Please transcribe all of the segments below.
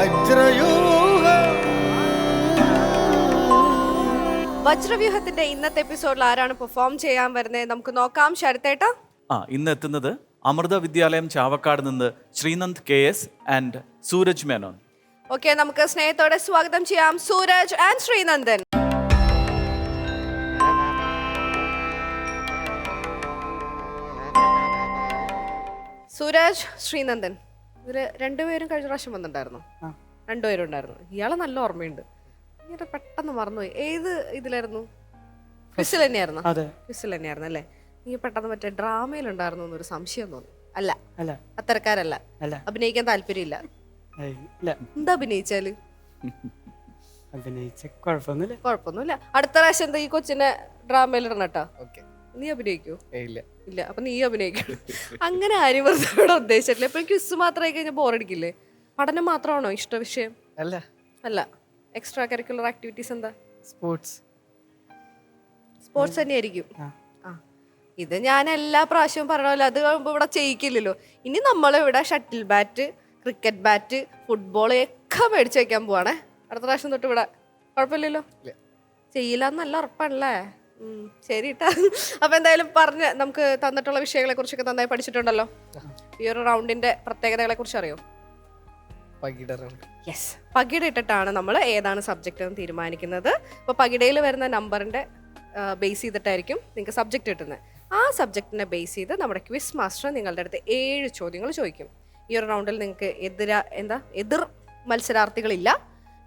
വജ്രയൂഹ. വജ്രവ്യൂഹത്തിന്റെ ഇന്നത്തെ എപ്പിസോഡിൽ ആരാണ് പെർഫോം ചെയ്യാൻ വരുന്നത്? നമുക്ക് നോക്കാം. ശരത്തേട്ട. ആ ഇന്ന് എത്തുന്നത് അമൃത വിദ്യാലയം ചാവക്കാട് നിന്ന് Sreenand K S and Sooraj Menon. Okay നമുക്ക് സ്നേഹത്തോടെ സ്വാഗതം ചെയ്യാം സൂരജ് ആൻഡ് ശ്രീനന്ദൻ. സൂരജ് ശ്രീനന്ദൻ. ഇവർ രണ്ടുപേരും കഴിഞ്ഞ പ്രാവശ്യം വന്നിട്ടുണ്ടായിരുന്നു. രണ്ടുപേരും ഉണ്ടായിരുന്നു. ഇയാളെ നല്ല ഓർമ്മയുണ്ട്. ഇങ്ങനെ പെട്ടെന്ന് മറന്നുപോയി. ഏത് ഇതിലായിരുന്നു? ക്വിസിൽ തന്നെയായിരുന്നു? അതെ. ക്വിസിൽ തന്നെയായിരുന്നു അല്ലേ? നീ പെട്ടെന്ന് മറ്റേ ഡ്രാമയിലുണ്ടായിരുന്നു എന്നൊരു സംശയം തോന്നി. അല്ല. അല്ല. അത്തരക്കാരല്ല. അല്ല. അഭിനയിക്കാൻ താല്പര്യമില്ല. എന്താ അഭിനയിച്ചാൽ? അഭിനയിച്ച കുഴപ്പമൊന്നുമില്ല. കുഴപ്പമൊന്നുമില്ല. അടുത്ത പ്രാവശ്യം എന്താ ഈ കൊച്ചിനെ ഡ്രാമയിൽ ഇടണം കേട്ടോ? നീ അഭിനയിക്കൂ? ഇല്ല. ഇല്ല അപ്പൊ നീ അഭിനയിക്കണം. അങ്ങനെ ആരും വെറുതെ ഇവിടെ ഉദ്ദേശിച്ചിട്ടില്ല. ഇപ്പൊ ക്വിസ് മാത്രമായി കഴിഞ്ഞാൽ ബോറടിക്കില്ലേ പഠനം മാത്രമാണോ ഇഷ്ട വിഷയം? അല്ല. അല്ല. എക്സ്ട്രാ കരിക്കുലർ ആക്ടിവിറ്റീസ് എന്താ? സ്പോർട്സ് സ്പോർട്സ് തന്നെയായിരിക്കും. ഇത് ഞാൻ എല്ലാ പ്രാവശ്യവും പറഞ്ഞല്ലോ അത് ആകുമ്പോ ഇവിടെ ചെയ്യിക്കില്ലല്ലോ. ഇനി നമ്മളിവിടെ shuttle bat cricket bat football ഒക്കെ മേടിച്ച് വയ്ക്കാൻ പോവാണേ. അടുത്ത പ്രാവശ്യം തൊട്ട് ഇവിടെ. കുഴപ്പമില്ലല്ലോ. ചെയ്യില്ല എന്നല്ല ഉറപ്പാണല്ലേ? ശരി അപ്പൊ എന്തായാലും പറഞ്ഞ് നമുക്ക് തന്നിട്ടുള്ള വിഷയങ്ങളെ കുറിച്ചൊക്കെ നന്നായി പഠിച്ചിട്ടുണ്ടല്ലോ. ഈ ഒരു റൗണ്ടിന്റെ പ്രത്യേകതകളെ കുറിച്ച് അറിയോ? യെസ് പകിട ഇട്ടിട്ടാണ് നമ്മൾ ഏതാണ് സബ്ജക്റ്റ് എന്ന് തീരുമാനിക്കുന്നത്. അപ്പോൾ പകിടയിൽ വരുന്ന നമ്പറിന്റെ ബേസ് ചെയ്തിട്ടായിരിക്കും നിങ്ങൾക്ക് സബ്ജക്റ്റ് കിട്ടുന്നത് ആ സബ്ജക്റ്റിനെ ബേസ് ചെയ്ത് നമ്മുടെ ക്വിസ് മാസ്റ്റർ നിങ്ങളുടെ അടുത്ത് ഏഴ് ചോദ്യങ്ങൾ ചോദിക്കും. ഈ ഒരു റൗണ്ടിൽ നിങ്ങൾക്ക് എതിരാ എന്താ എതിർ മത്സരാർത്ഥികളില്ല.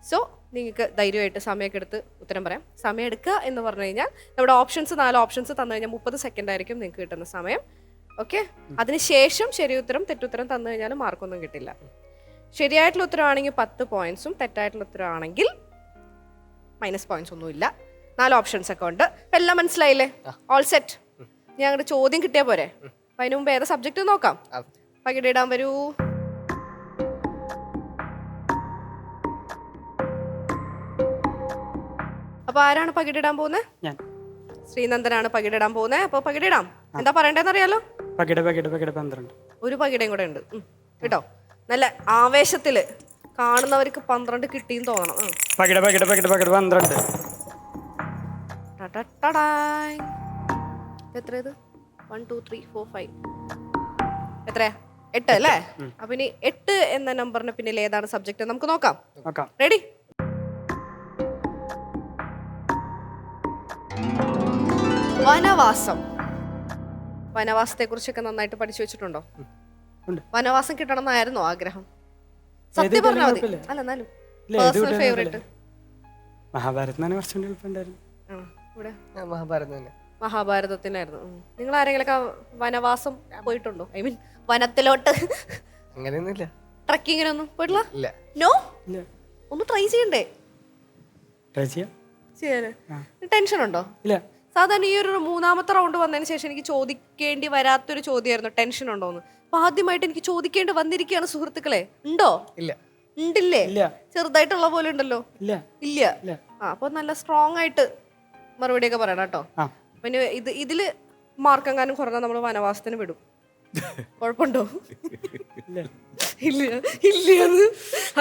സോ നിങ്ങൾക്ക് ധൈര്യമായിട്ട് സമയമൊക്കെ എടുത്ത് ഉത്തരം പറയാം. സമയം എടുക്കുക എന്ന് പറഞ്ഞു കഴിഞ്ഞാൽ നമ്മുടെ ഓപ്ഷൻസ് നാല് ഓപ്ഷൻസ് തന്നു കഴിഞ്ഞാൽ മുപ്പത് സെക്കൻഡ് ആയിരിക്കും നിങ്ങൾക്ക് കിട്ടുന്ന സമയം. ഓക്കെ അതിനുശേഷം ശരി ഉത്തരം തെറ്റുത്തരം തന്നു കഴിഞ്ഞാൽ മാർക്കൊന്നും കിട്ടില്ല. ശരിയായിട്ടുള്ള ഉത്തരവാണെങ്കിൽ പത്ത് പോയിന്റ്സും തെറ്റായിട്ടുള്ള ഉത്തരവാണെങ്കിൽ മൈനസ് പോയിന്റ്സ് ഒന്നും ഇല്ല. നാല് ഓപ്ഷൻസ് ഒക്കെ ഉണ്ട്. അപ്പം എല്ലാം മനസ്സിലായില്ലേ? ഓൾ സെറ്റ് ഞങ്ങളുടെ അങ്ങോട്ട് ചോദ്യം കിട്ടിയാൽ പോരെ? അപ്പൊ അതിന് മുമ്പ് ഏതാ സബ്ജക്റ്റ് നോക്കാം. പകിടിടാൻ വരൂ. അപ്പൊ ആരാണ് പകിടിടാൻ പോകുന്നത് ഞാൻ. ശ്രീനന്ദനാണ് പകിടിടാൻ പോകുന്നത് അപ്പൊ പകിടിടാം. എന്താ പറയണ്ടെന്ന് അറിയാലോ പകിട പകിട പകിട പന്ത്രണ്ട്. ഒരു പകിടയും കൂടെ ഉണ്ട്. ഉം. കേട്ടോ? നല്ല ആവേശത്തിൽ കാണുന്നവർക്ക് പന്ത്രണ്ട് കിട്ടിയും തോന്നണം. ഉം. പകിട പകിട പകിട പകിട പന്ത്രണ്ട്. ടടടടായ്. എത്ര ഇത് one two three four five എത്രയാ? എട്ട് അല്ലേ? അപ്പൊ ഇനി എട്ട് എന്ന നമ്പറിന് പിന്നിൽ ഏതാണ് സബ്ജക്ട് നമുക്ക് നോക്കാം. നോക്കാം. റെഡി വനവാസം. വനവാസത്തെ കുറിച്ചൊക്കെ നന്നായിട്ട് പഠിച്ചു വെച്ചിട്ടുണ്ടോ? ഉണ്ട്. വനവാസം കിട്ടണം എന്നായിരുന്നു ആഗ്രഹം സത്യം പറഞ്ഞാൽ മതി. അല്ല എന്നാലും പേഴ്സണൽ ഫേവറേറ്റ് മഹാഭാരതത്തിനാണ് കുറച്ചുകൂടി എളുപ്പമുണ്ടായിരുന്നു ഇവിടെ? മഹാഭാരതം തന്നെ. മഹാഭാരതത്തിനായിരുന്നു നിങ്ങൾ ആരെങ്കിലൊക്കെ വനവാസം പോയിട്ടുണ്ടോ? ഐ മീൻ വനത്തിലോട്ട്. അങ്ങനെയൊന്നുമില്ല. ട്രക്കിങ്ങിനൊന്നും പോയിട്ടില്ല ഇല്ല. നോ? ഒന്ന് ട്രൈ ചെയ്യണ്ടേ? ട്രൈ ചെയ്യാം. ടെൻഷൻ ഉണ്ടോ ഇല്ല. സാധാരണ ഈ ഒരു മൂന്നാമത്തെ റൗണ്ട് വന്നതിന് ശേഷം എനിക്ക് ചോദിക്കേണ്ടി വരാത്തൊരു ചോദ്യമായിരുന്നു. ടെൻഷൻ ഉണ്ടോന്ന്. അപ്പൊ ആദ്യമായിട്ട് എനിക്ക് ചോദിക്കേണ്ടി വന്നിരിക്കുകയാണ് സുഹൃത്തുക്കളെ. ഉണ്ടോ? ഇല്ല. ഉണ്ടില്ലേ? ചെറുതായിട്ടുള്ള പോലെ ഉണ്ടല്ലോ? ഇല്ല. ഇല്ല. ആ അപ്പൊ നല്ല സ്ട്രോങ് ആയിട്ട് മറുപടി ഒക്കെ പറയണം കേട്ടോ. പിന്നെ ഇത് ഇതിൽ മാർക്കെങ്ങാനും കുറഞ്ഞാൽ നമ്മൾ വനവാസത്തിന് വിടും. കുഴപ്പമുണ്ടോ? ഇല്ല. ഇല്ല. ഇല്ല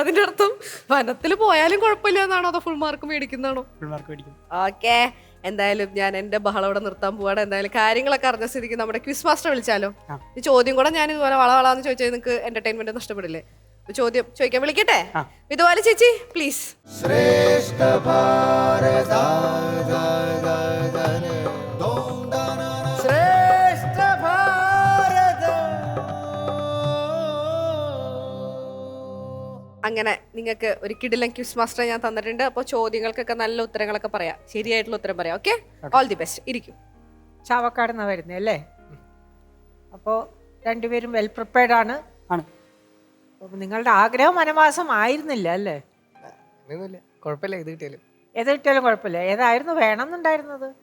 അതിന്റെ അർത്ഥം വനത്തിൽ പോയാലും കുഴപ്പമില്ല എന്നാണോ? അതോ ഫുൾ മാർക്ക് മേടിക്കുന്നതാണോ? ഫുൾ മാർക്ക് മേടിക്കും. ഓക്കെ എന്തായാലും ഞാൻ എന്റെ ബഹളം ഇവിടെ നിർത്താൻ പോവാണ്. എന്തായാലും കാര്യങ്ങളൊക്കെ അറിഞ്ഞ സ്ഥിതിക്ക് നമ്മുടെ ക്വിസ് മാസ്റ്റർ വിളിച്ചാലോ? ഈ ചോദ്യം കൂടെ ഞാൻ ഇതുപോലെ വള വളാന്ന് ചോദിച്ചാൽ നിങ്ങൾക്ക് എന്റർടൈൻമെന്റ് നഷ്ടപ്പെടില്ലേ? ചോദ്യം ചോദിക്കാൻ വിളിക്കട്ടെ. ഇതുപോലെ ചേച്ചി പ്ലീസ് ശ്രേഷ്ഠ ഭാരത അങ്ങനെ നിങ്ങൾക്ക് ഒരു കിടിലൻ ക്വിസ് മാസ്റ്റർ ഞാൻ തന്നിട്ടുണ്ട്. അപ്പോൾ ചോദ്യങ്ങൾക്കൊക്കെ നല്ല ഉത്തരങ്ങളൊക്കെ പറയാം. ശരിയായിട്ടുള്ള ഉത്തരം പറയാം. ഓക്കെ? ഓൾ ദി ബെസ്റ്റ് ഇരിക്കും. ചാവക്കാട് നിന്നാണ് വരുന്നത് അല്ലേ? അപ്പോൾ രണ്ടുപേരും വെൽ പ്രിപ്പയർഡ് ആണ്. ആണ്. അപ്പോൾ നിങ്ങളുടെ ആഗ്രഹം വനവാസം ആയിരുന്നില്ല അല്ലേ? കുഴപ്പമില്ല. ഇത് കിട്ടിയാലും. ഏത് കിട്ടിയാലും കുഴപ്പമില്ല. ഏതായിരുന്നു വേണമെന്നുണ്ടായിരുന്നത്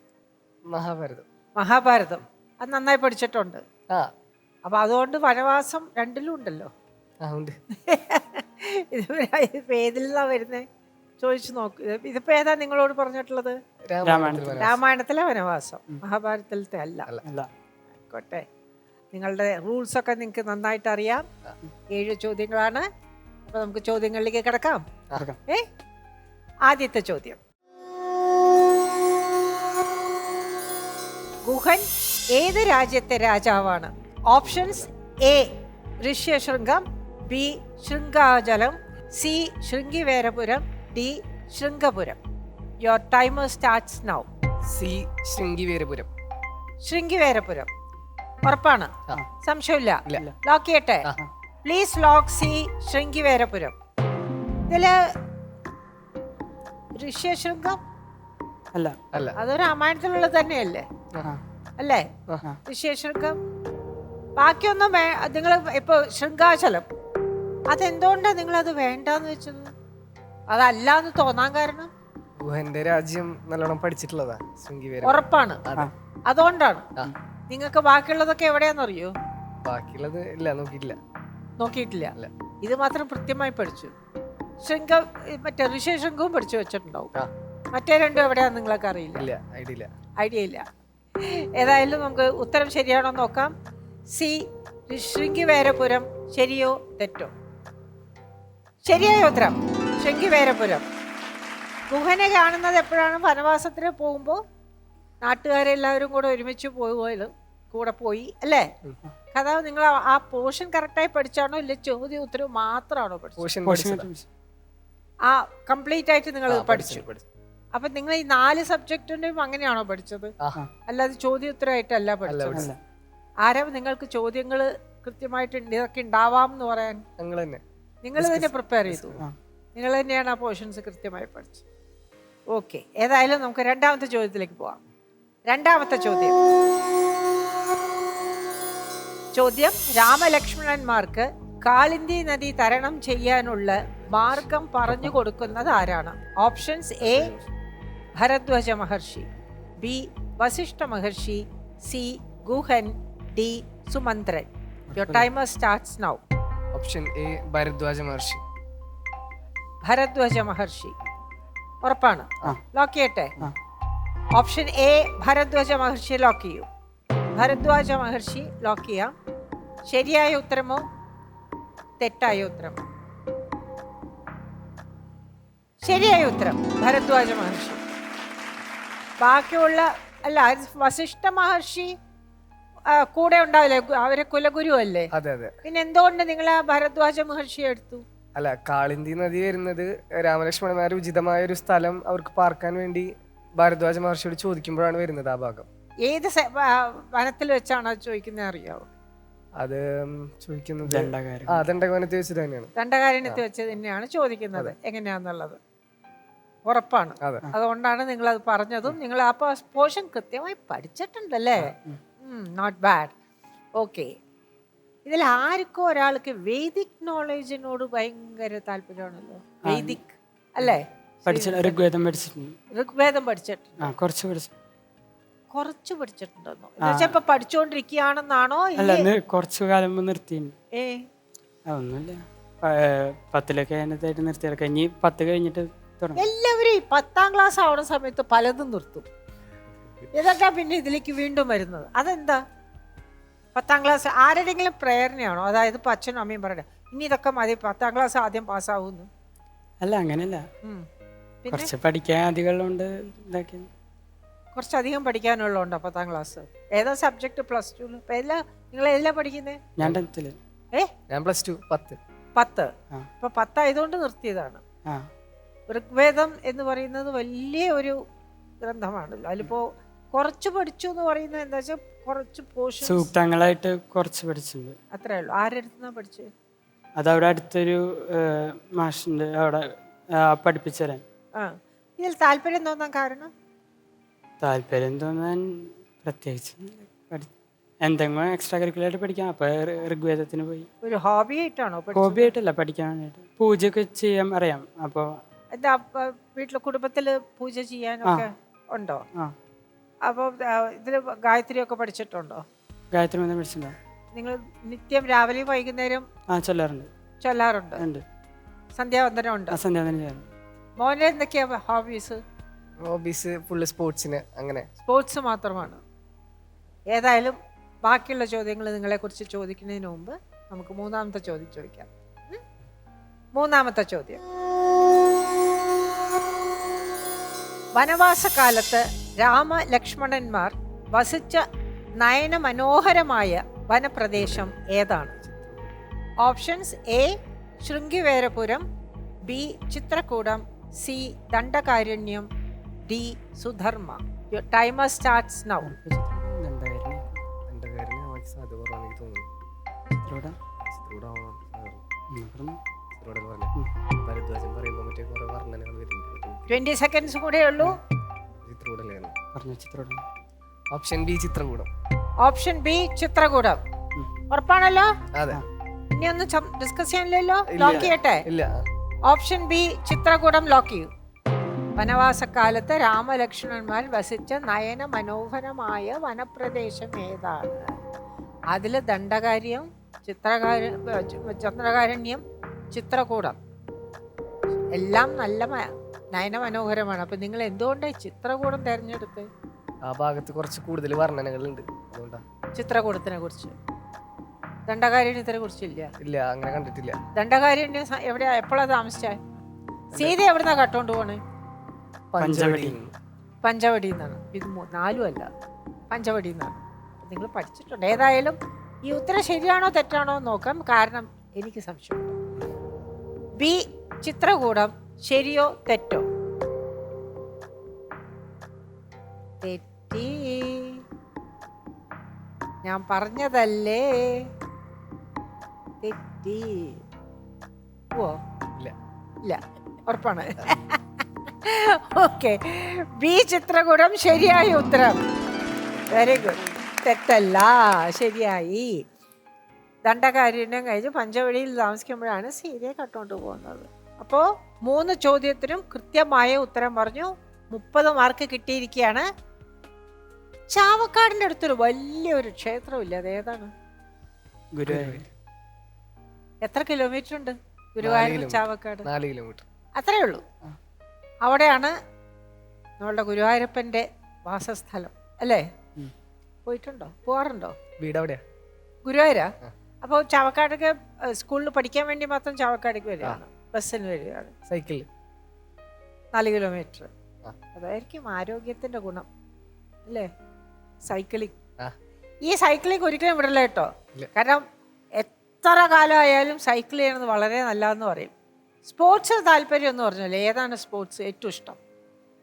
മഹാഭാരതം. മഹാഭാരതം. അത് നന്നായി പഠിച്ചിട്ടുണ്ട്. ആ. അപ്പോൾ അതുകൊണ്ട് വനവാസം രണ്ടിലും ഉണ്ടല്ലോ. ഉണ്ട്. ഇത് ഇതിപ്പോ ഏതിൽ വരുന്നത് ചോദിച്ചു നോക്ക്. ഇതിപ്പോ ഏതാ നിങ്ങളോട് പറഞ്ഞിട്ടുള്ളത്. രാമായണത്തിലെ വനവാസം. മഹാഭാരതത്തിലത്തെ അല്ല. ആയിക്കോട്ടെ. നിങ്ങളുടെ റൂൾസ് ഒക്കെ നിങ്ങൾക്ക് നന്നായിട്ട് അറിയാം. ഏഴ് ചോദ്യങ്ങളാണ്. അപ്പൊ നമുക്ക് ചോദ്യങ്ങളിലേക്ക് കിടക്കാം. കിടക്കാം. ഏ? ആദ്യത്തെ ചോദ്യം. ഗുഹൻ ഏത് രാജ്യത്തെ രാജാവാണ്? Options A Rishyashringam B Shringachalam C Shringiverapuram D Shringapuram. Your timer starts now C Shringiverapuram. Shringiverapuram. ഉറപ്പാണ്. സംശയമില്ല. ഇല്ല. ലോക്ക് ചെയ്യട്ടെ. Please lock C Shringiverapuram. ഇതിൽ ഋഷ്യശൃംഗം അല്ല. അല്ല. അത് രാമായണത്തിലുള്ളത് തന്നെയല്ലേ? അല്ലേ. ഋഷ്യശൃംഗം ബാക്കിയൊന്നും നിങ്ങൾ ഇപ്പൊ ശൃംഗാചലം. അതെന്തുകൊണ്ടാണ് നിങ്ങൾ അത് വേണ്ടെന്ന് വെച്ചത്? അതല്ല എന്ന് തോന്നാൻ കാരണം? ഗുഹന്റെ രാജ്യം നല്ലോണം പഠിച്ചിട്ടുള്ളതാ ശൃംഗിവേരം ഉറപ്പാണ്. അതെ. അതുകൊണ്ടാണ്. ആ. നിങ്ങൾക്ക് ബാക്കിയുള്ളതൊക്കെ എവിടെയാണെന്നറിയോ ബാക്കിയുള്ളത് ഇല്ല നോക്കിയിട്ടില്ല. നോക്കിയിട്ടില്ല. ഇല്ല. ഇത് മാത്രം കൃത്യമായി പഠിച്ചു. ശൃംഗ മറ്റേ ഋഷ്യശൃംഗവും പഠിച്ചു വെച്ചിട്ടുണ്ടാവും. ആ. മറ്റേ രണ്ടും എവിടെയാന്ന് നിങ്ങളൊക്കെ അറിയില്ല ഇല്ല ഐഡിയ ഇല്ല ഐഡിയ ഇല്ല. ഏതായാലും നമുക്ക് ഉത്തരം ശരിയാണോ എന്ന് നോക്കാം. സി ശൃംഗിവേരപുരം ശരിയോ തെറ്റോ? ശരിയായ ഉത്തരം. ശൃംഗിവേരപുരം ഗുഹനെ കാണുന്നത് എപ്പോഴാണ്? വനവാസത്തിന് പോകുമ്പോൾ നാട്ടുകാരെല്ലാവരും കൂടെ ഒരുമിച്ച് പോയത്. കൂടെ പോയി അല്ലേ? കഥ നിങ്ങൾ ആ- പോർഷൻ കറക്റ്റായി പഠിച്ചാണോ? ഇല്ല ചോദ്യം ഉത്തരവ് മാത്രമാണോ പഠിച്ചത്. ആ കംപ്ലീറ്റ് ആയിട്ട് നിങ്ങൾ പഠിച്ചു അപ്പൊ നിങ്ങൾ ഈ നാല് സബ്ജക്റ്റിന്റെയും അങ്ങനെയാണോ പഠിച്ചത്. അല്ലാതെ ചോദ്യോത്തരമായിട്ടല്ല പഠിച്ചത്? പഠിച്ചത്. ആരാ നിങ്ങൾക്ക് ചോദ്യങ്ങൾ കൃത്യമായിട്ട് ഇതൊക്കെ ഉണ്ടാവാം എന്ന് പറയാൻ? നിങ്ങൾ തന്നെ. നിങ്ങൾ തന്നെ പ്രിപ്പയർ ചെയ്തു? നിങ്ങൾ തന്നെയാണ് ആ പോർഷൻസ് കൃത്യമായി പഠിച്ചത്. ഓക്കെ ഏതായാലും നമുക്ക് രണ്ടാമത്തെ ചോദ്യത്തിലേക്ക് പോവാം. രണ്ടാമത്തെ ചോദ്യം. ചോദ്യം രാമലക്ഷ്മണന്മാർക്ക് കാളിന്തി നദി തരണം ചെയ്യാനുള്ള മാർഗം പറഞ്ഞു കൊടുക്കുന്നത് ആരാണ്? Options A Bharadwaja Maharshi. B Vasishtha Maharshi. C Guhan. D Sumantran. Your timer starts now option A Bharadwaja Maharshi. Bharadwaja Maharshi. ഉറപ്പാണ്. ലോക്ക് ചെയ്യട്ടെ? Option A Bharadwaja Maharshi lock ചെയ്യൂ. ഭരദ്വാജ മഹർഷി ലോക്ക് ചെയ്യാം. ശരിയായ ഉത്തരമോ? തെറ്റായ ഉത്തരമോ? ശരിയായ ഉത്തരം ഭരദ്വാജ മഹർഷി. ബാക്കിയുള്ള അല്ല വസിഷ്ഠ മഹർഷി കൂടെ ഉണ്ടാവില്ലേ? അവരെ കുലഗുരു അല്ലേ അതെ അതെ. പിന്നെ എന്തുകൊണ്ട് നിങ്ങൾ ആ ഭരദ്വാജ മഹർഷി എടുത്തു? അല്ല കാളിന്തി നദി വരുന്നത് രാമലക്ഷ്മണന്മാർ ഉചിതമായ ഒരു സ്ഥലം അവർക്ക് പാർക്കാൻ വേണ്ടി ഭരദ്വാജ മഹർഷിയോട് ചോദിക്കുമ്പോഴാണ് വരുന്നത് ആ ഭാഗം. ഏത് വനത്തിൽ വെച്ചാണ് അത് ചോദിക്കുന്നത് അറിയാവോ? അത് ചോദിക്കുന്നത് ആ ദണ്ഡകവനത്തിൽ വെച്ചിട്ട് തന്നെയാണ്. ദണ്ഡകാരനത്തെ വെച്ച് തന്നെയാണ് ചോദിക്കുന്നത്. എങ്ങനെയാന്നുള്ളത്? ഉറപ്പാണ്. അതെ. അതുകൊണ്ടാണ് നിങ്ങൾ അത് പറഞ്ഞതും നിങ്ങൾ ആ പോഷൻ കൃത്യമായി പഠിച്ചിട്ടുണ്ടല്ലേ? നോട്ട് ബാഡ് ഓക്കെ ഇതിൽ ആർക്കും ഒരാൾക്ക് വേദിക് നോളേജിനോട് ഭയങ്കര താല്പര്യമാണല്ലോ. വേദിക് അല്ലേ? ഋഗ്വേദം പഠിച്ചിട്ടുണ്ട്. ഋഗ്വേദം പഠിച്ചിട്ടുണ്ട്. കുറച്ച് പഠിച്ചു. കുറച്ച് പഠിച്ചിട്ടുണ്ടെന്നോ? പഠിച്ചുകൊണ്ടിരിക്കുകയാണെന്നാണോ അല്ല കുറച്ച് കാലം നിർത്തി ഏ? ആ, ഒന്നുമില്ല. പ- ഏ, പത്തിലൊക്കെ അതിനകത്തായിട്ട് നിർത്തിയത് ഇനി പത്ത് കഴിഞ്ഞിട്ട് തുടങ്ങും. എല്ലാവരും പത്താം ക്ലാസ് ആവുന്ന സമയത്ത് പലതും നിർത്തും. ഇതൊക്കെ പിന്നെ ഇതിലേക്ക് വീണ്ടും വരുന്നത്. അതെന്താ? പത്താം ക്ലാസ് ആരുടെങ്കിലും പ്രേരണയാണോ? അതായത് ഇപ്പൊ അച്ഛനും അമ്മയും പറയട്ടെ ഇനി ഇതൊക്കെ മതി പത്താം ക്ലാസ് ആദ്യം പാസ്സാവുന്നു. അല്ല അങ്ങനല്ല ഉം. പിന്നെ? കുറച്ച് പഠിക്കാൻ അധികമുള്ളതുകൊണ്ട് ഇതാക്കി. കുറച്ചധികം പഠിക്കാനുള്ളതുണ്ടോ പത്താം ക്ലാസ്. ഏതാ സബ്ജക്ട് പ്ലസ് ടു ഇപ്പൊ എല്ലാ നിങ്ങൾ ഏതിലാ പഠിക്കുന്നത് ഞാൻ ടെൻത്തിൽ ഏ? ഞാൻ പ്ലസ് ടു പത്ത്. പത്ത്. ആ. ഇപ്പൊ പത്തായതുകൊണ്ട് നിർത്തിയതാണ്. ആ. ഋഗ്വേദം എന്ന് പറയുന്നത് വലിയ ഒരു ഗ്രന്ഥമാണല്ലോ. അതിലിപ്പോ കുറച്ച് പഠിച്ചു എന്ന് പറയുന്നത് എന്താ വെച്ചാൽ കുറച്ച് പോഷൻ സൂക്തങ്ങളായിട്ട് കുറച്ച് പഠിച്ചിട്ടുണ്ട്. അത്രേ ഉള്ളൂ. ആരെടുത്തുനിന്നാ പഠിച്ചത് അത് അവിടെ അടുത്തൊരു മാഷിന്റെ അവിടെ ആ, പഠിപ്പിച്ചു തരാൻ ആ. ഇതിൽ താല്പര്യം തോന്നാൻ കാരണം? താല്പര്യം തോന്നാൻ പ്രത്യേകിച്ച്. പഠി- എന്തെങ്കിലും എക്സ്ട്രാ കരിക്കുലർ ആയിട്ട് പഠിക്കാം. അപ്പോൾ ഋഗ്വേദത്തിന് പോയി. ഒരു ഹോബി ആയിട്ടാണോ പഠിച്ചത്? ഹോബി ആയിട്ടല്ല പഠിക്കാൻ വേണ്ടിയിട്ട് പൂജയൊക്കെ ചെയ്യാൻ അറിയാം. അപ്പോൾ എന്താ അപ്പ വീട്ടിലെ കുടുംബത്തിൽ പൂജ ചെയ്യാനൊക്കെ ഉണ്ടോ? ആ. അപ്പോൾ ഇതിൽ ഗായത്രി ഒക്കെ പഠിച്ചിട്ടുണ്ടോ? ഗായത്രി മന്ത്രം പഠിച്ചിട്ടുണ്ടോ? നിങ്ങൾ നിത്യം രാവിലെയും വൈകുന്നേരം ആ ചൊല്ലാറുണ്ട്. ചൊല്ലാറുണ്ട്? ഉണ്ട്. സന്ധ്യാവന്ദനം ഉണ്ട്? ആ സന്ധ്യാവനം ചെയ്യാറുണ്ട്. മോനെ എന്തൊക്കെയാ ഹോബീസ്? ഹോബീസ് ഫുള്ള് സ്പോർട്സിന് അങ്ങനെ. സ്പോർട്സ് മാത്രമാണ്. ഏതായാലും ബാക്കിയുള്ള ചോദ്യങ്ങൾ നിങ്ങളെക്കുറിച്ച് ചോദിക്കുന്നതിന് മുമ്പ് നമുക്ക് മൂന്നാമത്തെ ചോദ്യം ചോദിക്കാം. മൂന്നാമത്തെ ചോദ്യം. വനവാസകാലത്ത് രാമലക്ഷ്മണന്മാർ വസിച്ച നയനമനോഹരമായ വനപ്രദേശം ഏതാണ്? Options A Shringiverapuram B Chitrakootam C Dandakaranyam D Sudharma. Timer starts now twenty seconds കൂടെ ഉള്ളൂ. ചിത്രകൂടല്ലേ? പറഞ്ഞു Chitrakootam. Option B Chitrakootam. Option B Chitrakootam. ഉറപ്പാണല്ലോ? അതെ. ഇനി ഒന്ന് ഡിസ്കസ് ചെയ്യാനില്ലല്ലോ. ലോക്ക് ചെയ്യട്ടെ? ഇല്ല. ഓപ്ഷൻ ബി ചിത്രകൂടം ലോക്ക് ചെയ്യൂ. വനവാസക്കാലത്ത് രാമലക്ഷ്മണന്മാർ വസിച്ച നയന മനോഹരമായ വനപ്രദേശം ഏതാണ്? അതിൽ ദണ്ഡകാര്യം ചിത്രകാര ചന്ദ്രകാരണ്യം ചിത്രകൂടം. എല്ലാം നല്ല നയന മനോഹരമാണ്. അപ്പൊ നിങ്ങൾ എന്തുകൊണ്ടാണ് ചിത്രകൂടം തെരഞ്ഞെടുത്ത് ആ ഭാഗത്ത് കുറച്ച് കൂടുതൽ വർണനകളുണ്ട്. അതുകൊണ്ടാ. ചിത്രകൂടത്തിനെ കുറിച്ച്. ദണ്ഡകാരണ്യത്തിനെ കുറിച്ചില്ല ഇല്ല അങ്ങനെ കണ്ടിട്ടില്ല. ദണ്ഡകാരണ്യം സ- എവിടെയാ? എപ്പോഴാ താമസിച്ചേ? സീത എവിടുന്നാ കട്ടോണ്ട് പോണേ? പഞ്ചവടി. പഞ്ചവടി എന്നാണ് ഇത് മൂ- നാലും അല്ല. പഞ്ചവടി എന്നാണ് നിങ്ങൾ പഠിച്ചിട്ടുണ്ട്. ഏതായാലും ഈ ഉത്തരം ശരിയാണോ തെറ്റാണോ എന്ന് നോക്കാം. കാരണം എനിക്ക് സംശയം ബി ചിത്രകൂടം ശരിയോ തെറ്റോ? തെറ്റി. ഞാൻ പറഞ്ഞതല്ലേ? തെറ്റി. ഓ ഇല്ല. ഇല്ല. ഉറപ്പാണ്. ഓക്കെ. ബി ചിത്രകൂടം ശരിയായ ഉത്തരം. വെരി ഗുഡ് തെറ്റല്ല. ശരിയായി. ദണ്ഡകാരുണ്യം കഴിഞ്ഞ് പഞ്ചവഴിയിൽ താമസിക്കുമ്പോഴാണ് സീരിയ കട്ടുകൊണ്ട് പോകുന്നത്. അപ്പോൾ മൂന്ന് ചോദ്യത്തിനും കൃത്യമായ ഉത്തരം പറഞ്ഞു. മുപ്പത് മാർക്ക് കിട്ടിയിരിക്കുകയാണ്. ചാവക്കാടിന്റെ അടുത്തൊരു വലിയൊരു ക്ഷേത്രമില്ല? അത് ഏതാണ്? ഗുരുവായൂർ. എത്ര കിലോമീറ്റർ ഉണ്ട്? ഗുരുവായൂർ ചാവക്കാട്? നാല് കിലോമീറ്റർ അത്രേ ഉള്ളൂ. അവിടെയാണ് നമ്മളുടെ ഗുരുവായൂരപ്പന്റെ വാസസ്ഥലം. അല്ലേ? പോയിട്ടുണ്ടോ? പോവാറുണ്ടോ? വീട് എവിടെയാ ഗുരുവായൂരാ. അപ്പോൾ ചാവക്കാടൊക്കെ സ്കൂളിൽ പഠിക്കാൻ വേണ്ടി മാത്രം ചാവക്കാടേക്ക് വരികയാണ്? ബസ്സിന് വരികയാണ്. സൈക്കിളിൽ നാല് കിലോമീറ്റർ. അതായിരിക്കും ആരോഗ്യത്തിന്റെ ഗുണം. അല്ലേ? സൈക്ലിംഗ്. ഈ സൈക്ലിംഗ് ഒരിക്കലും വിടില്ല കേട്ടോ. കാരണം എത്ര കാലമായാലും സൈക്കിൾ ചെയ്യണത് വളരെ നല്ലതെന്ന് പറയും. സ്പോർട്സ് താല്പര്യം എന്ന് പറഞ്ഞാൽ ഏതാണ് സ്പോർട്സ് ഏറ്റവും ഇഷ്ടം?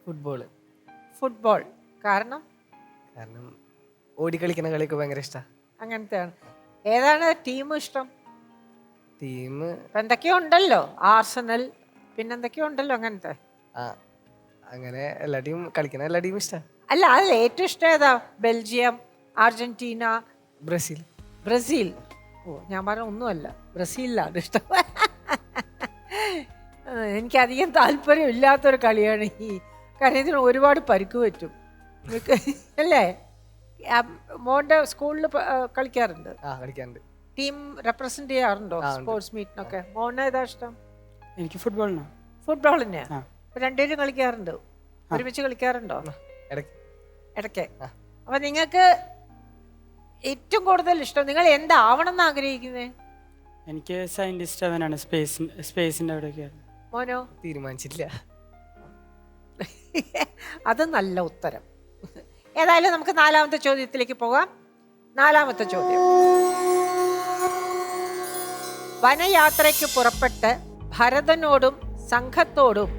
Football football. കാരണം? കാരണം ഓടിക്കളിക്കുന്ന കളിയൊക്കെ ഭയങ്കര ഇഷ്ടമാണ് അങ്ങനത്തെയാണ്. ഏതാണ് ടീം ഇഷ്ടം? ഇപ്പം എന്തൊക്കെയോ ഉണ്ടല്ലോ. ആർസണൽ പിന്നെന്തൊക്കെയോ ഉണ്ടല്ലോ അങ്ങനത്തെ. ആ അങ്ങനെ എല്ലാ ടീം കളിക്കണ എല്ലാ ടീമും ഇഷ്ടമാണ് അല്ല അതിൽ ഏറ്റവും ഇഷ്ടം ഏതാ? Belgium Argentina. ബ്രസീൽ. ബ്രസീൽ. ഓ ഞാൻ പറഞ്ഞ ഒന്നുമല്ല. ബ്രസീലിലാണ് ഇഷ്ടം. എനിക്ക് അധികം താല്പര്യം ഇല്ലാത്തൊരു കളിയാണ് ഈ. കാരണം ഇതിന് ഒരുപാട് പരിക്ക് പറ്റും. അല്ലേ? മോന്റെ മോന്റെ സ്കൂളിൽ കളിക്കാറുണ്ട്. ആ കളിക്കാറുണ്ട്. ടീം റെപ്രസെന്റ് ചെയ്യാറുണ്ടോ. സ്പോർട്സ് മീറ്റിനൊക്കെ? മോനെ ഏതാ ഇഷ്ടം? എനിക്ക് ഫുട്ബോളിന്. ഫുട്ബോളിന്? രണ്ടുപേരും കളിക്കാറുണ്ട്. ഒരുമിച്ച് കളിക്കാറുണ്ടോ? ഇടയ്ക്ക്. അപ്പൊ നിങ്ങൾക്ക് ഏറ്റവും കൂടുതൽ ഇഷ്ടം നിങ്ങൾ എന്താവണം എന്ന് ആഗ്രഹിക്കുന്നത് എനിക്ക് സയന്റിസ്റ്റ് അവനാണ്. സ്പേസ് സ്പേസിന്റെ അവിടെയൊക്കെയാണ് മോനോ? തീരുമാനിച്ചില്ല അത് നല്ല ഉത്തരം. ഏതായാലും നമുക്ക് നാലാമത്തെ ചോദ്യത്തിലേക്ക് പോകാം. നാലാമത്തെ ചോദ്യം. വനയാത്രയ്ക്ക് പുറപ്പെട്ട് ഭരതനോടും സംഘത്തോടും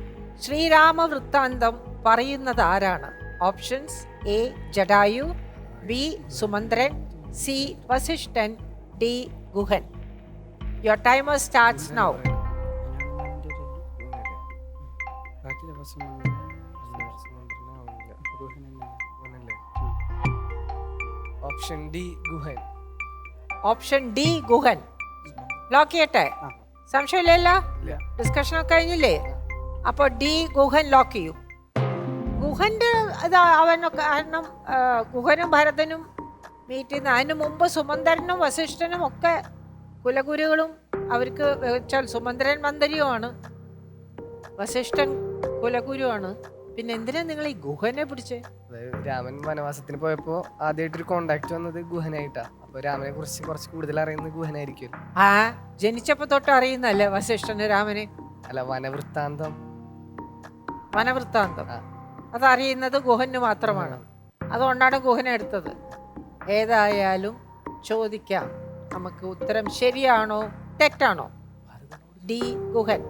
ശ്രീരാമ വൃത്താന്തം പറയുന്നത് ആരാണ് options A Jatayu B Sumantran C Vasishthan D Guhan. Your timer starts now option D Guhan option D Guhan. Lock ചെയ്യട്ടെ. സംശയമില്ലല്ലോ? ഡിസ്കഷൻ ഒക്കെ കഴിഞ്ഞില്ലേ? അപ്പൊ ഡി ഗുഹൻ ലോക്ക് ചെയ്യൂ. ഗുഹന്റെ ഇത് അവനൊക്കെ കാരണം ഗുഹനും ഭരതനും മീറ്റ് ചെയ്യുന്ന അതിന് മുമ്പ് സുമന്ത്രനും വസിഷ്ഠനും ഒക്കെ കുലഗുരുകളും അവർക്ക് വെച്ചാൽ സുമന്ത്രൻ മന്ദരിയുമാണ് വസിഷ്ഠൻ കുലഗുരുവാണ്. പിന്നെ എന്തിനാ നിങ്ങൾ ഈ ഗുഹനെ പിടിച്ചേ? അതായത് രാമൻ വനവാസത്തിന് പോയപ്പോ ആദ്യമായിട്ടൊരു കോണ്ടാക്ട് വന്നത് ഗുഹനായിട്ടാ. അപ്പൊ രാമനെ കുറിച്ച് കുറച്ച് കൂടുതൽ അറിയുന്നത് ഗുഹനായിരിക്കും. ആ ജനിച്ചപ്പോ തൊട്ട് അറിയുന്നല്ലേ വസിഷ്ഠന് രാമന്? അല്ല വനവൃത്താന്തം. വനവൃത്താന്തം. അതറിയുന്നത് ഗുഹന് മാത്രമാണ്. അതുകൊണ്ടാണ് ഗുഹന എടുത്തത്. ഏതായാലും ചോദിക്കാം. നമുക്ക് ഉത്തരം ശരിയാണോ തെറ്റാണോ? ഡി ഗുഹൻ.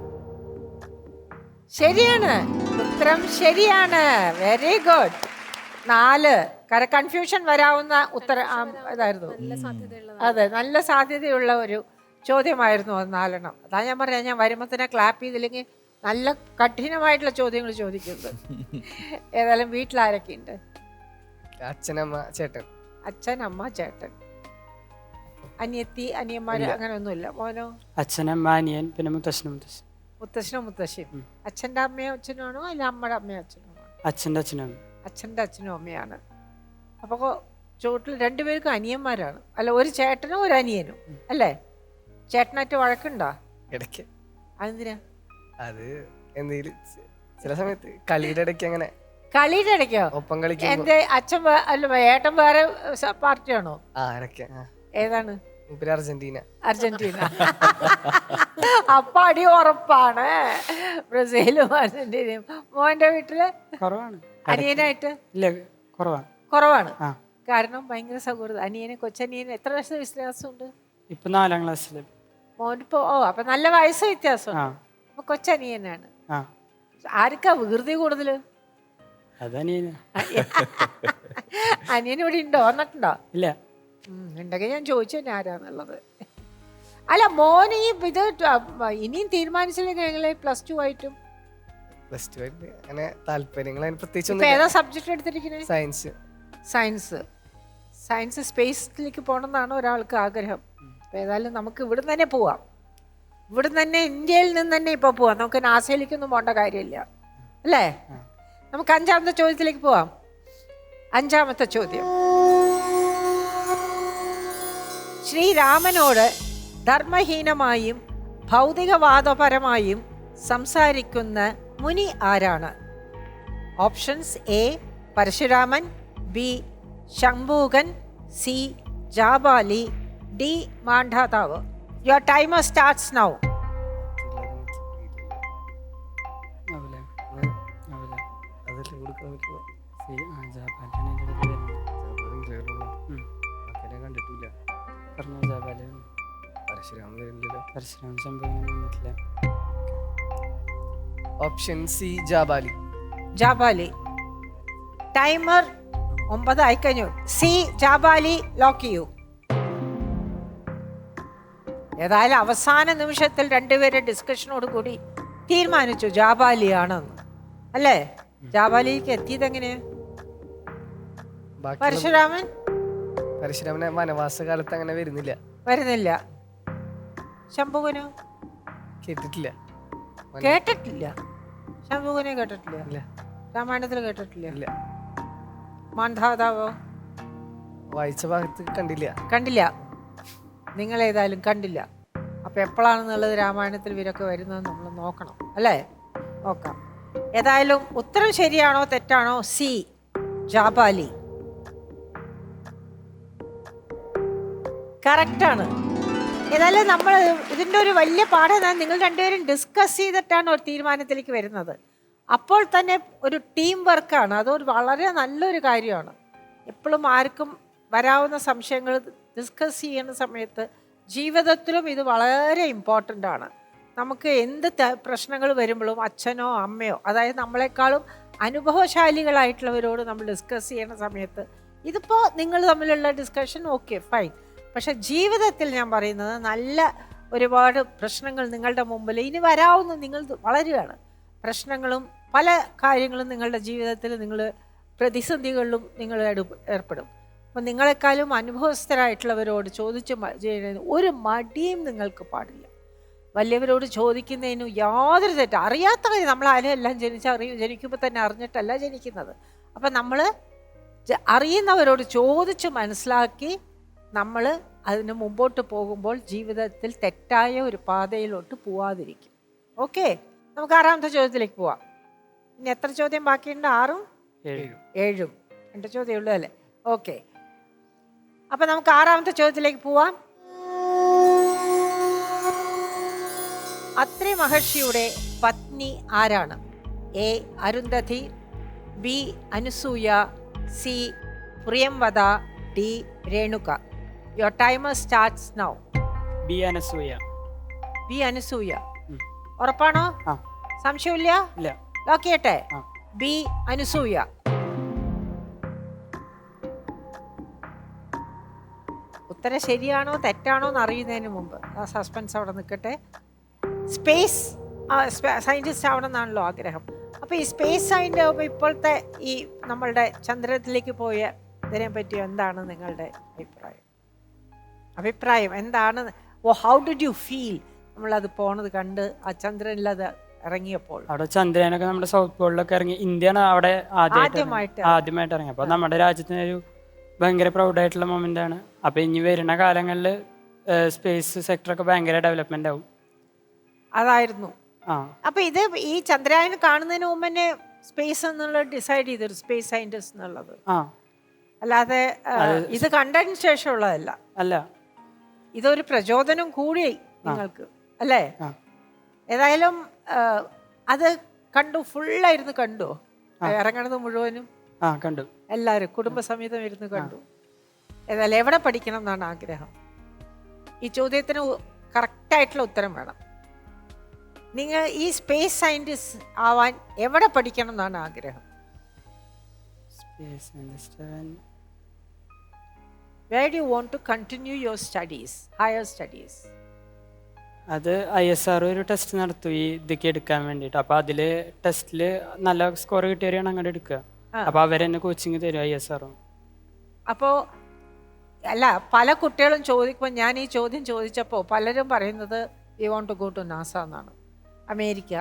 ശരിയാണ്. ഉത്തരം ശരിയാണ്. വെരി ഗുഡ് നാല് കര കൺഫ്യൂഷൻ വരാവുന്ന ഉത്തര ഇതായിരുന്നു. അതെ നല്ല സാധ്യതയുള്ള ഒരു ചോദ്യമായിരുന്നു അത് നാലെണ്ണം. അതാ ഞാൻ പറഞ്ഞ ഞാൻ വരുമ്പോൾ തന്നെ ക്ലാപ്പ് ചെയ്തില്ലെങ്കിൽ നല്ല കഠിനമായിട്ടുള്ള ചോദ്യങ്ങൾ ചോദിക്കുന്നത് ഏതായാലും വീട്ടിലാരൊക്കെ ഉണ്ട്? അച്ഛനമ്മ ചേട്ടൻ. അച്ഛൻ അമ്മ ചേട്ടൻ. അനിയത്തി അനിയന്മാര് അങ്ങനെയൊന്നുമില്ല. അങ്ങനെ ഒന്നുമില്ല മോനോ? അച്ഛനമ്മ അനിയൻ പിന്നെ മുത്തശ്ശനും മുത്തശ്ശൻ. മുത്തശ്ശനും മുത്തശ്ശിയും. അച്ഛന്റെ അമ്മയോ അച്ഛനാണോ? അല്ല അമ്മയുടെ അമ്മയോ അച്ഛനോ അച്ഛന്റെ അച്ഛനും അച്ഛന്റെ അച്ഛനും അമ്മയാണ്. അപ്പോൾ ചുവട്ടിൽ രണ്ടുപേർക്കും അനിയന്മാരാണ്. അല്ല ഒരു ചേട്ടനും ഒരു അനിയനും അല്ലേ? ചേട്ടനായിട്ട് വഴക്കുണ്ടോ? ഇടയ്ക്ക്. അതെന്തിനാ? അത് എന്തെങ്കിലും ചില സമയത്ത് കളിയുടെ ഇടയ്ക്ക് അങ്ങനെ കളിയുടെ ഇടയ്ക്കോ? ഒപ്പം കളിക്കും എന്റെ അച്ഛൻ അല്ല ഏട്ടൻ വേറെ പാർട്ടിയാണോ? ആ ഇടയ്ക്ക്. ഏതാണ്? അർജന്റീന. അർജന്റീന. അപ്പൊ അടി ഉറപ്പാണ്. ബ്രസീലും അർജന്റീനയും. മോന്റെ വീട്ടിൽ? കുറവാണ്. അനിയനായിട്ട്? ഇല്ല കുറവാണ്? കുറവാണ് കാരണം ഭയങ്കര സൗഹൃദം. അനിയനെ കൊച്ചനിയന് എത്ര വർഷത്തെ വ്യത്യാസമുണ്ട്? ഇപ്പൊ നാലാം ക്ലാസ്സിൽ മോനിപ്പോ ഓ അപ്പൊ നല്ല വയസ്സ് വ്യത്യാസം അപ്പൊ കൊച്ചനിയനാണ്. ആർക്കാ വികൃതി കൂടുതൽ? അനിയൻ ഇവിടെ ഉണ്ടോ? വന്നിട്ടുണ്ടോ? ഇല്ല. ഉണ്ടെങ്കിൽ ഞാൻ ചോദിച്ചു തന്നെ ആരാന്നുള്ളത്. അല്ല മോൻ ഈ ഇത് ഇനിയും തീരുമാനിച്ചില്ലെങ്കിൽ ഞങ്ങൾ പ്ലസ് ടു ആയിട്ടും പ്ലസ് ടു ആയിട്ട് അങ്ങനെ താല്പര്യങ്ങൾ അതിന് പ്രത്യേകിച്ച് ഇപ്പൊ ഏതാ സബ്ജക്ട് എടുത്തിരിക്കുന്നത് സയൻസ് സയൻസ് സയൻസ് സ്പേസിലേക്ക് പോകണമെന്നാണ് ഒരാൾക്ക് ആഗ്രഹം. അപ്പൊ ഏതായാലും നമുക്ക് ഇവിടെ തന്നെ പോവാം. ഇവിടെ തന്നെ ഇന്ത്യയിൽ നിന്ന് തന്നെ ഇപ്പോൾ പോവാം. നമുക്ക് നാസയിലേക്കൊന്നും പോകേണ്ട കാര്യമില്ല. അല്ലേ? നമുക്ക് അഞ്ചാമത്തെ ചോദ്യത്തിലേക്ക് പോവാം. അഞ്ചാമത്തെ ചോദ്യം. ശ്രീരാമനോട് ധർമ്മഹീനമായും ഭൗതികവാദപരമായും സംസാരിക്കുന്ന മുനി ആരാണ്? Options A Parashuraman B Shambukan C Jabali D Mandhatav. Your timer starts now Parashuraman അവലെ അതല്ലേ കൊടുക്കാൻ പറ്റുള്ളൂ സി ആ option C Jabali. Jabali. Timer ഒമ്പത് ആയിക്കഴിഞ്ഞു സി ജാബാലി ലോക്ക് ചെയ്യൂ. ഏതായാലും അവസാന നിമിഷത്തിൽ രണ്ടുപേരെ ഡിസ്കഷനോട് കൂടി തീരുമാനിച്ചു ജാബാലിയാണെന്ന്. അല്ലേ? ജാബാലിക്ക് എത്തിയത് എങ്ങനെയാ? ബാക്കി പരശുരാമൻ? പരശുരാമനെ വനവാസ കാലത്ത് അങ്ങനെ വരുന്നില്ല. വരുന്നില്ല. ശംഭുകനോ കേട്ടിട്ടില്ല. കേട്ടിട്ടില്ല. ശംഭുകനെ കേട്ടിട്ടില്ല? ഇല്ല. രാമായണത്തിൽ കേട്ടിട്ടില്ല? ഇല്ല. മാന്ധാതാവോ? വായിച്ച ഭാഗത്ത് കണ്ടില്ല. കണ്ടില്ല. നിങ്ങൾ ഏതായാലും കണ്ടില്ല. അപ്പൊ എപ്പോഴാണെന്നുള്ളത് രാമായണത്തിൽ ഇവരൊക്കെ വരുന്നത് നമ്മൾ നോക്കണം അല്ലേ? നോക്കാം. ഏതായാലും ഉത്തരം ശരിയാണോ തെറ്റാണോ? സി. ജാബാലി. കറക്റ്റാണ് ഏതായാലും നമ്മൾ ഇതിന്റെ ഒരു വലിയ പാഠം എന്നാൽ നിങ്ങൾ രണ്ടുപേരും ഡിസ്കസ് ചെയ്തിട്ടാണ് ഒരു തീരുമാനത്തിലേക്ക് വരുന്നത്. അപ്പോൾ തന്നെ ഒരു ടീം വർക്കാണ് അതൊരു വളരെ നല്ലൊരു കാര്യമാണ്. എപ്പോഴും ആർക്കും വരാവുന്ന സംശയങ്ങൾ ഡിസ്കസ് ചെയ്യുന്ന സമയത്ത് ജീവിതത്തിലും ഇത് വളരെ ഇമ്പോർട്ടന്റ് ആണ്. നമുക്ക് എന്ത് പ്രശ്നങ്ങൾ വരുമ്പോഴും അച്ഛനോ അമ്മയോ അതായത് നമ്മളെക്കാളും അനുഭവശാലികളായിട്ടുള്ളവരോട് നമ്മൾ ഡിസ്കസ് ചെയ്യുന്ന സമയത്ത് ഇതിപ്പോൾ നിങ്ങൾ തമ്മിലുള്ള ഡിസ്കഷൻ ഓക്കെ ഫൈൻ പക്ഷെ ജീവിതത്തിൽ ഞാൻ പറയുന്നത് നല്ല ഒരുപാട് പ്രശ്നങ്ങൾ നിങ്ങളുടെ മുമ്പിൽ ഇനി വരാവുന്ന നിങ്ങൾ വളരുകയാണ്. പ്രശ്നങ്ങളും പല കാര്യങ്ങളും നിങ്ങളുടെ ജീവിതത്തിൽ നിങ്ങൾ പ്രതിസന്ധികളിലും നിങ്ങൾ ഏർപ്പെടും. അപ്പം നിങ്ങളെക്കാളും അനുഭവസ്ഥരായിട്ടുള്ളവരോട് ചോദിച്ച് ഒരു മടിയും നിങ്ങൾക്ക് പാടില്ല. വലിയവരോട് ചോദിക്കുന്നതിന് യാതൊരു തെറ്റും. അറിയാത്ത കാര്യം നമ്മൾ ആരും എല്ലാം ജനിച്ച് അറിയും ജനിക്കുമ്പോൾ തന്നെ അറിഞ്ഞിട്ടല്ല ജനിക്കുന്നത്. അപ്പം നമ്മൾ അറിയുന്നവരോട് ചോദിച്ച് മനസ്സിലാക്കി നമ്മൾ അതിന് മുമ്പോട്ട് പോകുമ്പോൾ ജീവിതത്തിൽ തെറ്റായ ഒരു പാതയിലോട്ട് പോവാതിരിക്കും. ഓക്കെ? നമുക്ക് ആറാമത്തെ ചോദ്യത്തിലേക്ക് പോവാം. ഇനി എത്ര ചോദ്യം ബാക്കിയുണ്ട്? ആറും? ഏഴും. രണ്ട് ചോദ്യം ഉള്ളൂ അല്ലേ? ഓക്കെ. അപ്പൊ നമുക്ക് ആറാമത്തെ ചോദ്യത്തിലേക്ക് പോവാം. അത്രി മഹർഷിയുടെ പത്നി ആരാണ്? A. Arundhati B. Anusuya C. Priyamvada D. Renuka. Your timer starts now B Anasuya B Anusuya ഉം. ഉറപ്പാണോ? ആ. സംശയമില്ല ഇല്ല. ലോക്ക് ചെയ്യട്ടെ ആ. ബി അനുസൂയ ഉത്തരം ശരിയാണോ തെറ്റാണോ എന്ന് അറിയുന്നതിന് മുമ്പ്. ആ സസ്പെൻസ് അവിടെ നിൽക്കട്ടെ. സ്പേസ് സയന്റിസ്റ്റ് ആവണമെന്നാണല്ലോ ആഗ്രഹം. അപ്പോൾ ഈ സ്പേസ് സയന്റെ ഇപ്പോഴത്തെ ഈ നമ്മളുടെ ചന്ദ്രത്തിലേക്ക് പോയ ഇതിനെ പറ്റി എന്താണ് നിങ്ങളുടെ അഭിപ്രായം? അഭിപ്രായം എന്താണ്? ഓ ഹൗ ഡിഡ് യു ഫീൽ നമ്മളത് പോണത് കണ്ട് ആ ചന്ദ്രനിൽ അത് ഇറങ്ങിയപ്പോൾ. അവിടെ ചന്ദ്രനൊക്കെ നമ്മുടെ സൗത്ത് പോളിലൊക്കെ ഇറങ്ങി ഇന്ത്യയാണ് അവിടെ ആദ്യമായിട്ട് ആദ്യമായിട്ട്. ഇറങ്ങി. അപ്പോൾ നമ്മുടെ രാജ്യത്തിന് ഒരു ഭയങ്കര പ്രൗഡായിട്ടുള്ള മൊമെന്റ് ആണ്. അപ്പോൾ ഇനി വരുന്ന കാലങ്ങളിൽ സ്പേസ് സെക്ടർ ഒക്കെ ഭയങ്കര ഡെവലപ്മെന്റ് ആവും. അതായിരുന്നു. അപ്പൊ ഇത് ഈ ചന്ദ്രയാൻ കാണുന്നതിന് മുമ്പ് തന്നെ സ്പേസ് എന്നുള്ളത് ഡിസൈഡ് ചെയ്തൊരു സ്പേസ് സയന്റിസ്റ്റ് എന്നുള്ളത്. അല്ലാതെ ഇത് കണ്ടതിന് ശേഷമുള്ളതല്ല. അല്ല. ഇതൊരു പ്രചോദനം കൂടി നിങ്ങൾക്ക് അല്ലേ. ഏതായാലും അത് കണ്ടു ഫുള്ളായിരുന്നു കണ്ടു. ഇറങ്ങണത് മുഴുവനും. കണ്ടു. എല്ലാവരും കുടുംബസമേതം ഇരുന്ന് കണ്ടു. ഏതായാലും എവിടെ പഠിക്കണം എന്നാണ് ആഗ്രഹം. ഈ ചോദ്യത്തിന് കറക്റ്റായിട്ടുള്ള ഉത്തരം വേണം. നിങ്ങൾ ഈ സ്പേസ് സയന്റിസ്റ്റ് ആവാൻ എവിടെ പഠിക്കണം എന്നാണ് ആഗ്രഹം? Space scientist where do want to continue your studies higher studies അത് ഐ എസ് ആർ ഒരു ടെസ്റ്റ് നടത്തും ഈ ഇതൊക്കെ എടുക്കാൻ വേണ്ടിയിട്ട്. അപ്പോൾ അതിൽ ടെസ്റ്റിൽ നല്ല സ്കോർ കിട്ടിയവരെയാണ് അങ്ങോട്ട് എടുക്കുക. അപ്പോൾ അവരെന്നെ കോച്ചിങ് തരും ഐ എസ് ആറും അപ്പോൾ അല്ല പല കുട്ടികളും ചോദിക്കുമ്പോൾ ഞാൻ ഈ ചോദ്യം ചോദിച്ചപ്പോൾ പലരും പറയുന്നത് you want to go to NASA എന്നാണ്. അമേരിക്ക.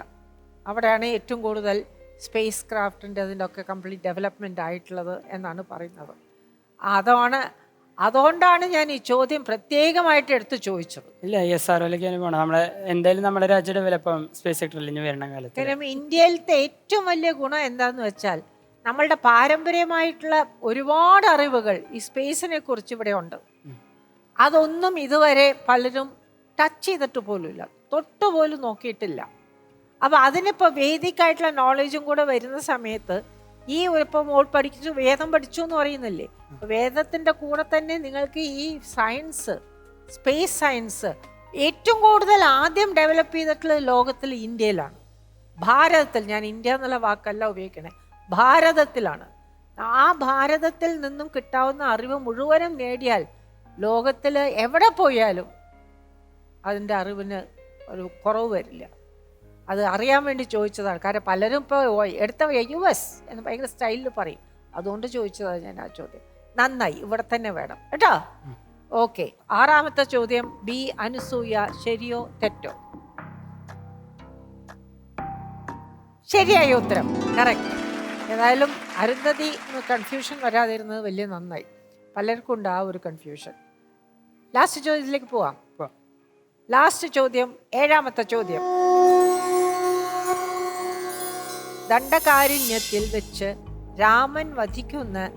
അവിടെയാണ് ഏറ്റവും കൂടുതൽ സ്പേസ് ക്രാഫ്റ്റിന്റെ അതിന്റെ ഒക്കെ കംപ്ലീറ്റ് ഡെവലപ്മെന്റ് ആയിട്ടുള്ളത് എന്നാണ് പറയുന്നത്. അതാണ് അതുകൊണ്ടാണ് ഞാൻ ഈ ചോദ്യം പ്രത്യേകമായിട്ട് എടുത്ത് ചോദിച്ചത്. ഇല്ല എസ് ആർഒയിലേക്കാണ് പോകണം നമ്മളെ എന്തായാലും നമ്മുടെ രാജ്യത്തെ ഡെവലപ്പ് ആവും സ്പേസ് സെക്ടറിൽ ഇനി വരണ കാലത്ത്. കാരണം ഇന്ത്യയിലത്തെ ഏറ്റവും വലിയ ഗുണം എന്താന്ന് വെച്ചാൽ നമ്മളുടെ പാരമ്പര്യമായിട്ടുള്ള ഒരുപാട് അറിവുകൾ ഈ സ്പേസിനെ കുറിച്ച് ഇവിടെ ഉണ്ട്. അതൊന്നും ഇതുവരെ പലരും ടച്ച് ചെയ്തിട്ട് പോലുമില്ല തൊട്ടുപോലും നോക്കിയിട്ടില്ല. അപ്പോൾ അതിനിപ്പോൾ വേദിക്കായിട്ടുള്ള നോളജും കൂടെ വരുന്ന സമയത്ത് ഈ ഇപ്പം പഠിച്ചു വേദം പഠിച്ചു എന്ന് പറയുന്നില്ലേ? വേദത്തിന്റെ വേദത്തിന്റെ കൂടെ തന്നെ നിങ്ങൾക്ക് ഈ സയൻസ് സ്പേസ് സയൻസ് ഏറ്റവും കൂടുതൽ ആദ്യം ഡെവലപ്പ് ചെയ്തിട്ടുള്ള ലോകത്തിൽ ഇന്ത്യയിലാണ്. ഭാരതത്തിൽ ഞാൻ ഇന്ത്യ എന്നുള്ള വാക്കല്ല ഉപയോഗിക്കണേ. ഭാരതത്തിലാണ്. ആ ഭാരതത്തിൽ നിന്നും കിട്ടാവുന്ന അറിവ് മുഴുവനും നേടിയാൽ ലോകത്തിൽ എവിടെ പോയാലും അതിന്റെ അറിവിന് ഒരു കുറവ് വരില്ല. അത് അറിയാൻ വേണ്ടി ചോദിച്ചതാണ്. കാരണം പലരും ഇപ്പോൾ എടുത്ത യു എസ് എന്ന് ഭയങ്കര സ്റ്റൈലിൽ പറയും. അതുകൊണ്ട് ചോദിച്ചതാണ് ഞാൻ ആ ചോദ്യം. നന്നായി ഇവിടെ തന്നെ വേണം. കേട്ടോ? ഓക്കെ. ആറാമത്തെ ചോദ്യം ബി അനുസൂയ ശരിയോ തെറ്റോ? ശരിയായ ഉത്തരം. കറക്റ്റ്. ഏതായാലും അരുന്ധതി കൺഫ്യൂഷൻ വരാതിരുന്നത് വലിയ നന്നായി. പലർക്കും ഉണ്ട് ആ ഒരു കൺഫ്യൂഷൻ ലാസ്റ്റ് ചോദ്യത്തിലേക്ക് പോവാം. ലാസ്റ്റ് ചോദ്യം ഏഴാമത്തെ ചോദ്യം. ദണ്ഡകാരുണ്യത്തിൽ വെച്ച് രാമൻ വധിക്കുന്ന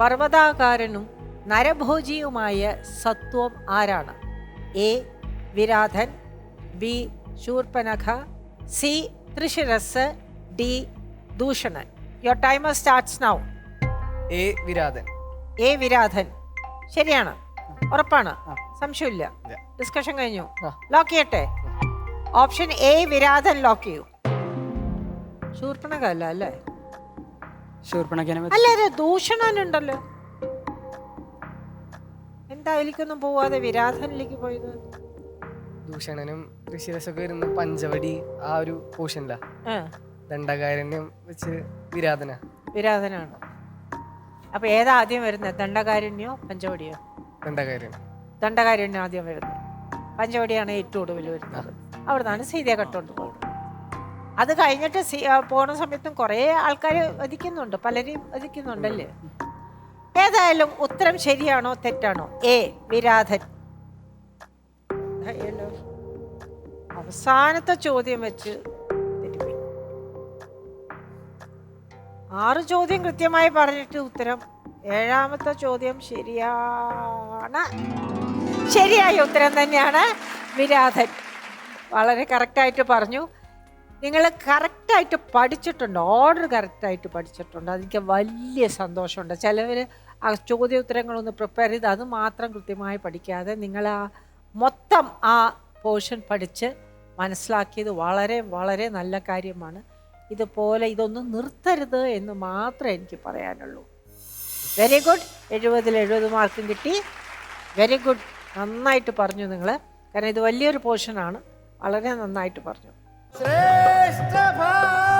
പർവതാകാരനും നരഭോജിയുമായ സത്വം ആരാണ്? A. Viradhan B. Shurpanakha C. Trishiras D. Dushanan. Your timer starts now A. Viradhan. A. Viradhan. ശരിയാണ്. ഉറപ്പാണ്. സംശയമില്ല. ഡിസ്കഷൻ കഴിഞ്ഞു. ലോക്ക് ചെയ്യട്ടെ? ഓപ്ഷൻ എ വിരാധൻ ലോക്ക് ചെയ്യൂ. ശൂർപ്പണക അല്ല? അല്ലേ ശൂർപ്പണക്കിനെ അല്ല ഒരു ദൂഷണനുണ്ടല്ലോ. എന്താ അതിലേക്കൊന്നും പോവാതെ വിരാധനിലേക്ക് പോയത്? ദൂഷണനും ഋഷിരസൊക്കെ വരുന്ന പഞ്ചവടി ആ ഒരു പോർഷനില. ആ, ദണ്ഡകാരണ്യം വെച്ച് വിരാധന. വിരാധനാണ്. അപ്പൊ ഏതാ ആദ്യം വരുന്നത്? ദണ്ഡകാരുണ്യോ പഞ്ചവടിയോ? ദണ്ഡകാരൻ ദണ്ഡകാരുണ്യം ആദ്യം വരുന്നത്. പഞ്ചവടിയാണ് ഏറ്റവും ഒടുവിൽ വരുന്നത്. അവിടെ നിന്നാണ് സീതയെ കട്ടുകൊണ്ട് പോകുന്നത് അത് കഴിഞ്ഞിട്ട് പോണ സമയത്തും കുറേ ആൾക്കാർ വധിക്കുന്നുണ്ട് പലരെയും വധിക്കുന്നുണ്ടല്ലേ ഏതായാലും ഉത്തരം ശരിയാണോ തെറ്റാണോ? എ വിരാധൻ. അവസാനത്തെ ചോദ്യം വെച്ച് ആറ് ചോദ്യം കൃത്യമായി പറഞ്ഞിട്ട് ഉത്തരം. ഏഴാമത്തെ ചോദ്യം ശരിയാണ്. ശരിയായ ഉത്തരം തന്നെയാണ് വിരാധൻ. വളരെ കറക്റ്റായിട്ട് പറഞ്ഞു. നിങ്ങൾ കറക്റ്റായിട്ട് പഠിച്ചിട്ടുണ്ട് ഓർഡർ കറക്റ്റായിട്ട് പഠിച്ചിട്ടുണ്ട്. അതെനിക്ക് വലിയ സന്തോഷമുണ്ട്. ചിലവർ ആ ചോദ്യോത്തരങ്ങളൊന്ന് പ്രിപ്പയർ ചെയ്ത് അത് മാത്രം കൃത്യമായി പഠിക്കാതെ നിങ്ങൾ ആ മൊത്തം ആ പോർഷൻ പഠിച്ച് മനസ്സിലാക്കിയത് വളരെ വളരെ നല്ല കാര്യമാണ്. ഇതുപോലെ ഇതൊന്നും നിർത്തരുത് എന്ന് മാത്രമേ എനിക്ക് പറയാനുള്ളൂ. വെരി ഗുഡ് എഴുപതിൽ എഴുപത് മാർക്കും കിട്ടി. വെരി ഗുഡ് നന്നായിട്ട് പറഞ്ഞു നിങ്ങൾ കാരണം ഇത് വലിയൊരു പോർഷനാണ് വളരെ നന്നായിട്ട് പറഞ്ഞു. ശ്രേഷ്ഠ ഭാരത